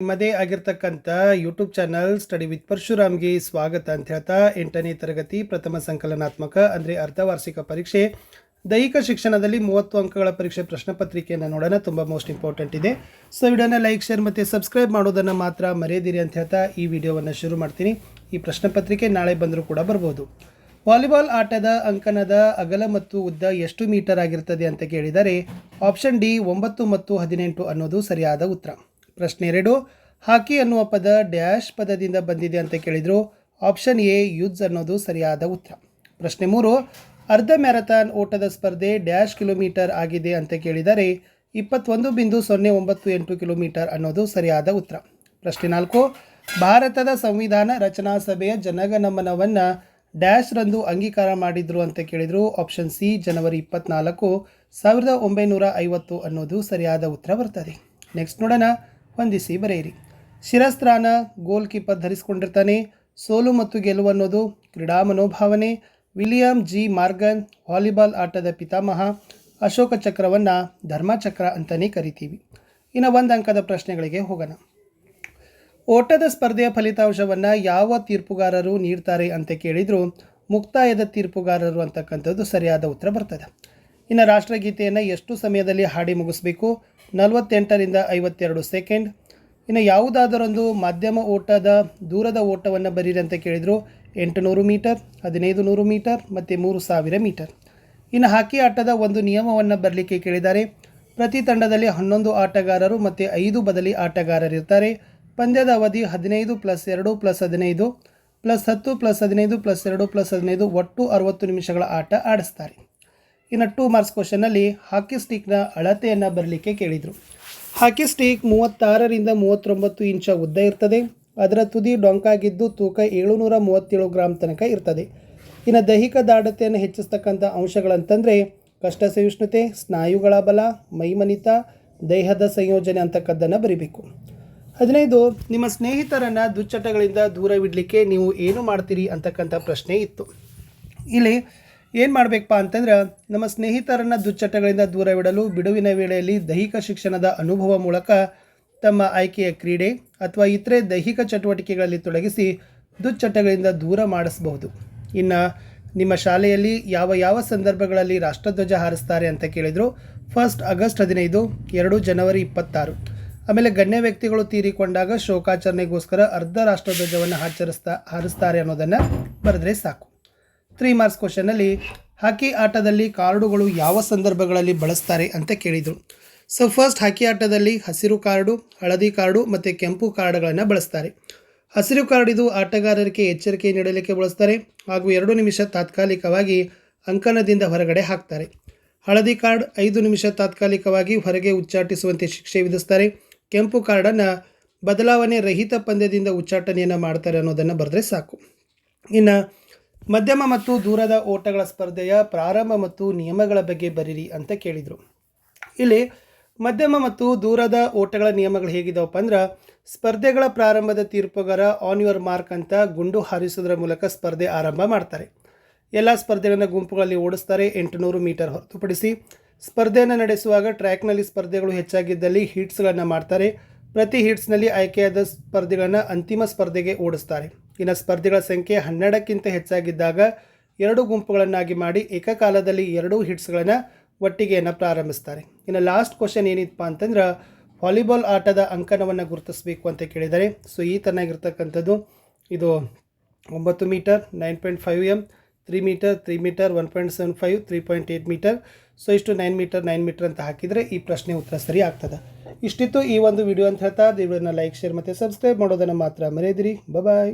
ನಿಮ್ಮದೇ ಆಗಿರ್ತಕ್ಕಂಥ YouTube channel study with ಪರಶುರಾಮ್ಗೆ ಸ್ವಾಗತ ಅಂತ ಹೇಳ್ತಾ ಎಂಟನೇ ತರಗತಿ ಪ್ರಥಮ ಸಂಕಲನಾತ್ಮಕ, ಅಂದರೆ ಅರ್ಧವಾರ್ಷಿಕ ಪರೀಕ್ಷೆ. ದೈಹಿಕ ಶಿಕ್ಷಣದಲ್ಲಿ ಮೂವತ್ತು ಅಂಕಗಳ ಪರೀಕ್ಷೆ ಪ್ರಶ್ನೆ ಪತ್ರಿಕೆಯನ್ನು ನೋಡೋಣ, ತುಂಬ ಮೋಸ್ಟ್ ಇಂಪಾರ್ಟೆಂಟ್ ಇದೆ. ಸೊ ವಿಡಿಯೋನ ಲೈಕ್ ಶೇರ್ ಮತ್ತು ಸಬ್ಸ್ಕ್ರೈಬ್ ಮಾಡೋದನ್ನು ಮಾತ್ರ ಮರೆಯದಿರಿ ಅಂತ ಹೇಳ್ತಾ ಈ ವಿಡಿಯೋವನ್ನು ಶುರು ಮಾಡ್ತೀನಿ. ಈ ಪ್ರಶ್ನೆ ಪತ್ರಿಕೆ ನಾಳೆ ಬಂದರೂ ಕೂಡ ಬರ್ಬೋದು. ವಾಲಿಬಾಲ್ ಆಟದ, ಅಂಕಣದ ಅಗಲ ಮತ್ತು ಉದ್ದ ಎಷ್ಟು ಮೀಟರ್ ಆಗಿರ್ತದೆ ಅಂತ ಕೇಳಿದರೆ ಆಪ್ಷನ್ ಡಿ ಒಂಬತ್ತು ಮತ್ತು ಹದಿನೆಂಟು ಅನ್ನೋದು ಸರಿಯಾದ ಉತ್ತರ. ಪ್ರಶ್ನೆ ಎರಡು, ಹಾಕಿ ಅನ್ನುವ ಪದ ಡ್ಯಾಶ್ ಪದದಿಂದ ಬಂದಿದೆ ಅಂತ ಕೇಳಿದರು. ಆಪ್ಷನ್ ಎ ಯುದ್ಧ ಅನ್ನೋದು ಸರಿಯಾದ ಉತ್ತರ. ಪ್ರಶ್ನೆ ಮೂರು, ಅರ್ಧ ಮ್ಯಾರಥಾನ್ ಓಟದ ಸ್ಪರ್ಧೆ ಡ್ಯಾಶ್ ಕಿಲೋಮೀಟರ್ ಆಗಿದೆ ಅಂತ ಕೇಳಿದರೆ ಇಪ್ಪತ್ತೊಂದು ಬಿಂದು ಸೊನ್ನೆ ಒಂಬತ್ತು ಎಂಟು ಕಿಲೋಮೀಟರ್ ಅನ್ನೋದು ಸರಿಯಾದ ಉತ್ತರ. ಪ್ರಶ್ನೆ ನಾಲ್ಕು, ಭಾರತದ ಸಂವಿಧಾನ ರಚನಾ ಸಭೆಯ ಜನಗಣಮನವನ್ನು ಡ್ಯಾಶ್ ರಂದು ಅಂಗೀಕಾರ ಮಾಡಿದ್ರು ಅಂತ ಕೇಳಿದರು. ಆಪ್ಷನ್ ಸಿ, ಜನವರಿ ಇಪ್ಪತ್ನಾಲ್ಕು, ಸಾವಿರದ ಒಂಬೈನೂರ ಐವತ್ತು ಅನ್ನೋದು ಸರಿಯಾದ ಉತ್ತರ ಬರ್ತದೆ. ನೆಕ್ಸ್ಟ್ ನೋಡೋಣ. ಹೊಂದಿಸಿ ಬರೆಯಿರಿ. ಶಿರಸ್ತ್ರಾನ ಗೋಲ್ ಕೀಪರ್ ಧರಿಸಿಕೊಂಡಿರ್ತಾನೆ. ಸೋಲು ಮತ್ತು ಗೆಲುವು ಅನ್ನೋದು ಕ್ರೀಡಾ ಮನೋಭಾವನೆ. William G. ಮಾರ್ಗನ್, ವಾಲಿಬಾಲ್ ಆಟದ ಪಿತಾಮಹ, ಅಶೋಕ ಚಕ್ರವನ್ನು ಧರ್ಮಚಕ್ರ ಅಂತಲೇ ಕರಿತೀವಿ. ಇನ್ನು ಒಂದು ಅಂಕದ ಪ್ರಶ್ನೆಗಳಿಗೆ ಹೋಗೋಣ. ಓಟದ ಸ್ಪರ್ಧೆಯ ಫಲಿತಾಂಶವನ್ನು ಯಾವ ತೀರ್ಪುಗಾರರು ನೀಡ್ತಾರೆ ಅಂತ ಕೇಳಿದರೂ ಮುಕ್ತಾಯದ ತೀರ್ಪುಗಾರರು ಅಂತಕ್ಕಂಥದ್ದು ಸರಿಯಾದ ಉತ್ತರ ಬರ್ತದೆ. ಇನ್ನು ರಾಷ್ಟ್ರಗೀತೆಯನ್ನು ಎಷ್ಟು ಸಮಯದಲ್ಲಿ ಹಾಡಿ ಮುಗಿಸ್ಬೇಕು? ನಲವತ್ತೆಂಟರಿಂದ ಐವತ್ತೆರಡು ಸೆಕೆಂಡ್. ಇನ್ನು ಯಾವುದಾದರೊಂದು ಮಾಧ್ಯಮ ಓಟದ ದೂರದ ಓಟವನ್ನು ಬರೀರಿ ಅಂತ ಕೇಳಿದರು. ಎಂಟುನೂರು ಮೀಟರ್ ಹದಿನೈದು ನೂರು ಮೀಟರ್, ಮತ್ತು ಮೂರು ಸಾವಿರ ಮೀಟರ್. ಇನ್ನು ಹಾಕಿ ಆಟದ ಒಂದು ನಿಯಮವನ್ನು ಬರಲಿಕ್ಕೆ ಕೇಳಿದ್ದಾರೆ. ಪ್ರತಿ ತಂಡದಲ್ಲಿ ಹನ್ನೊಂದು ಆಟಗಾರರು ಮತ್ತು ಐದು ಬದಲಿ ಆಟಗಾರರಿರ್ತಾರೆ ಪಂದ್ಯದ ಅವಧಿ ಹದಿನೈದು ಪ್ಲಸ್ ಎರಡು ಪ್ಲಸ್ ಹದಿನೈದು, ಪ್ಲಸ್ ಹತ್ತು ಪ್ಲಸ್ ಹದಿನೈದು ಪ್ಲಸ್ ಎರಡು ಪ್ಲಸ್ ಹದಿನೈದು ಒಟ್ಟು ಅರವತ್ತು ನಿಮಿಷಗಳ ಆಟ ಆಡಿಸ್ತಾರೆ. ಇನ್ನು ಟೂ ಮಾರ್ಕ್ಸ್ ಕ್ವಶನಲ್ಲಿ ಹಾಕಿ ಸ್ಟಿಕ್ನ ಅಳತೆಯನ್ನು ಬರಲಿಕ್ಕೆ ಕೇಳಿದರು. ಹಾಕಿ ಸ್ಟಿಕ್ ಮೂವತ್ತಾರರಿಂದ ಮೂವತ್ತೊಂಬತ್ತು ಇಂಚ ಉದ್ದ ಇರ್ತದೆ. ಅದರ ತುದಿ ಡೊಂಕಾಗಿದ್ದು ತೂಕ ಏಳುನೂರ ಮೂವತ್ತೇಳು ಗ್ರಾಮ್ ತನಕ ಇರ್ತದೆ. ಇನ್ನು ದೈಹಿಕ ದಾಢತೆಯನ್ನು ಹೆಚ್ಚಿಸ್ತಕ್ಕಂಥ ಅಂಶಗಳಂತಂದರೆ ಕಷ್ಟ ಸಹಿಷ್ಣುತೆ, ಸ್ನಾಯುಗಳ ಬಲ, ಮೈಮನಿತ, ದೇಹದ ಸಂಯೋಜನೆ ಅಂತಕ್ಕದ್ದನ್ನು ಬರಿಬೇಕು. ಹದಿನೈದು, ನಿಮ್ಮ ಸ್ನೇಹಿತರನ್ನು ದುಚ್ಚಟಗಳಿಂದ ದೂರವಿಡಲಿಕ್ಕೆ ನೀವು ಏನು ಮಾಡ್ತೀರಿ ಅಂತಕ್ಕಂಥ ಪ್ರಶ್ನೆ ಇತ್ತು. ಇಲ್ಲಿ ಏನು ಮಾಡಬೇಕಪ್ಪ ಅಂತಂದ್ರೆ ನಮ್ಮ ಸ್ನೇಹಿತರನ್ನು ದುಶ್ಚಟಗಳಿಂದ ದೂರವಿಡಲು ಬಿಡುವಿನ ವೇಳೆಯಲ್ಲಿ ದೈಹಿಕ ಶಿಕ್ಷಣದ ಅನುಭವ ಮೂಲಕ ತಮ್ಮ ಆಯ್ಕೆಯ ಕ್ರೀಡೆ ಅಥವಾ ಇತರೆ ದೈಹಿಕ ಚಟುವಟಿಕೆಗಳಲ್ಲಿ ತೊಡಗಿಸಿ ದುಶ್ಚಟಗಳಿಂದ ದೂರ ಮಾಡಿಸಬಹುದು. ಇನ್ನು ನಿಮ್ಮ ಶಾಲೆಯಲ್ಲಿ ಯಾವ ಯಾವ ಸಂದರ್ಭಗಳಲ್ಲಿ ರಾಷ್ಟ್ರಧ್ವಜ ಹಾರಿಸ್ತಾರೆ ಅಂತ ಕೇಳಿದರು. ಫಸ್ಟ್ ಆಗಸ್ಟ್ ಹದಿನೈದು, ಎರಡು ಜನವರಿ ಇಪ್ಪತ್ತಾರು. ಆಮೇಲೆ ಗಣ್ಯ ವ್ಯಕ್ತಿಗಳು ತೀರಿಕೊಂಡಾಗ ಶೋಕಾಚರಣೆಗೋಸ್ಕರ ಅರ್ಧ ರಾಷ್ಟ್ರಧ್ವಜವನ್ನು ಆಚರಿಸ್ತಾ ಹಾರಿಸ್ತಾರೆ ಅನ್ನೋದನ್ನು ಬರೆದ್ರೆ ಸಾಕು. ತ್ರೀ ಮಾರ್ಕ್ಸ್ ಕ್ವಶನಲ್ಲಿ ಹಾಕಿ ಆಟದಲ್ಲಿ ಕಾರ್ಡುಗಳು ಯಾವ ಸಂದರ್ಭಗಳಲ್ಲಿ ಬಳಸ್ತಾರೆ ಅಂತ ಕೇಳಿದರು. ಸೊ ಫಸ್ಟ್ ಹಾಕಿ ಆಟದಲ್ಲಿ ಹಸಿರು ಕಾರ್ಡು, ಹಳದಿ ಕಾರ್ಡು ಮತ್ತು ಕೆಂಪು ಕಾರ್ಡ್ಗಳನ್ನು ಬಳಸ್ತಾರೆ. ಹಸಿರು ಕಾರ್ಡ್ ಇದು ಆಟಗಾರರಿಗೆ ಎಚ್ಚರಿಕೆ ನೀಡಲಿಕ್ಕೆ ಬಳಸ್ತಾರೆ. ಹಾಗೂ ಎರಡು ನಿಮಿಷ ತಾತ್ಕಾಲಿಕವಾಗಿ ಅಂಕಣದಿಂದ ಹೊರಗಡೆ ಹಾಕ್ತಾರೆ. ಹಳದಿ ಕಾರ್ಡ್ ಐದು ನಿಮಿಷ ತಾತ್ಕಾಲಿಕವಾಗಿ ಹೊರಗೆ ಉಚ್ಚಾಟಿಸುವಂತೆ ಶಿಕ್ಷೆ ವಿಧಿಸ್ತಾರೆ. ಕೆಂಪು ಕಾರ್ಡನ್ನು ಬದಲಾವಣೆ ರಹಿತ ಪಂದ್ಯದಿಂದ ಉಚ್ಚಾಟನೆಯನ್ನು ಮಾಡ್ತಾರೆ ಅನ್ನೋದನ್ನು ಬರೆದ್ರೆ ಸಾಕು. ಇನ್ನು ಮಧ್ಯಮ ಮತ್ತು ದೂರದ ಓಟಗಳ ಸ್ಪರ್ಧೆಯ ಪ್ರಾರಂಭ ಮತ್ತು ನಿಯಮಗಳ ಬಗ್ಗೆ ಬರೀರಿ ಅಂತ ಕೇಳಿದರು. ಇಲ್ಲಿ ಮಧ್ಯಮ ಮತ್ತು ದೂರದ ಓಟಗಳ ನಿಯಮಗಳು ಹೇಗಿದಾವಪ್ಪ ಅಂದ್ರೆ ಸ್ಪರ್ಧೆಗಳ ಪ್ರಾರಂಭದ ತೀರ್ಪುಗಾರ ಆನ್ ಯುವರ್ ಮಾರ್ಕ್ ಅಂತ ಗುಂಡು ಹಾರಿಸೋದ್ರ ಮೂಲಕ ಸ್ಪರ್ಧೆ ಆರಂಭ ಮಾಡ್ತಾರೆ. ಎಲ್ಲ ಸ್ಪರ್ಧೆಗಳನ್ನು ಗುಂಪುಗಳಲ್ಲಿ ಓಡಿಸ್ತಾರೆ, ಎಂಟುನೂರು ಮೀಟರ್ ಹೊರತುಪಡಿಸಿ. ಸ್ಪರ್ಧೆಯನ್ನು ನಡೆಸುವಾಗ ಟ್ರ್ಯಾಕ್ನಲ್ಲಿ ಸ್ಪರ್ಧೆಗಳು ಹೆಚ್ಚಾಗಿದ್ದಲ್ಲಿ ಹೀಟ್ಸ್ಗಳನ್ನು ಮಾಡ್ತಾರೆ. ಪ್ರತಿ ಹಿಟ್ಸ್ನಲ್ಲಿ ಆಯ್ಕೆಯಾದ ಸ್ಪರ್ಧಿಗಳನ್ನು ಅಂತಿಮ ಸ್ಪರ್ಧೆಗೆ ಓಡಿಸ್ತಾರೆ. ಇನ್ನು ಸ್ಪರ್ಧಿಗಳ ಸಂಖ್ಯೆ ಹನ್ನೆರಡಕ್ಕಿಂತ ಹೆಚ್ಚಾಗಿದ್ದಾಗ ಎರಡು ಗುಂಪುಗಳನ್ನಾಗಿ ಮಾಡಿ ಏಕಕಾಲದಲ್ಲಿ ಎರಡೂ ಹಿಟ್ಸ್ಗಳನ್ನು ಒಟ್ಟಿಗೆಯನ್ನು ಪ್ರಾರಂಭಿಸ್ತಾರೆ. ಇನ್ನು ಲಾಸ್ಟ್ ಕ್ವಶನ್ ಏನಿತ್ತಪ್ಪ ಅಂತಂದ್ರೆ, ವಾಲಿಬಾಲ್ ಆಟದ ಅಂಕಣವನ್ನು ಗುರುತಿಸಬೇಕು ಅಂತ ಕೇಳಿದ್ದಾರೆ ಸೊ ಈ ಥರನಾಗಿರ್ತಕ್ಕಂಥದ್ದು ಇದು ಒಂಬತ್ತು metre, nine point five m, three metre three metre, one point seven five, three point eight metre, so ಇಷ್ಟು ನೈನ್ ಮೀಟರ್ ನೈನ್ ಮೀಟರ್ ಅಂತ ಹಾಕಿದರೆ ಈ ಪ್ರಶ್ನೆ ಉತ್ತರ ಸರಿ ಆಗ್ತದೆ. ಇಷ್ಟಿತ್ತು ಈ ಒಂದು ವಿಡಿಯೋ ಅಂತ ಹೇಳ್ತಾ ದೇವರನ್ನ ಲೈಕ್ ಶೇರ್ ಮತ್ತು ಸಬ್ಸ್ಕ್ರೈಬ್ ಮಾಡೋದನ್ನು ಮಾತ್ರ ಮರೆಯದಿರಿ. ಬಾಯ್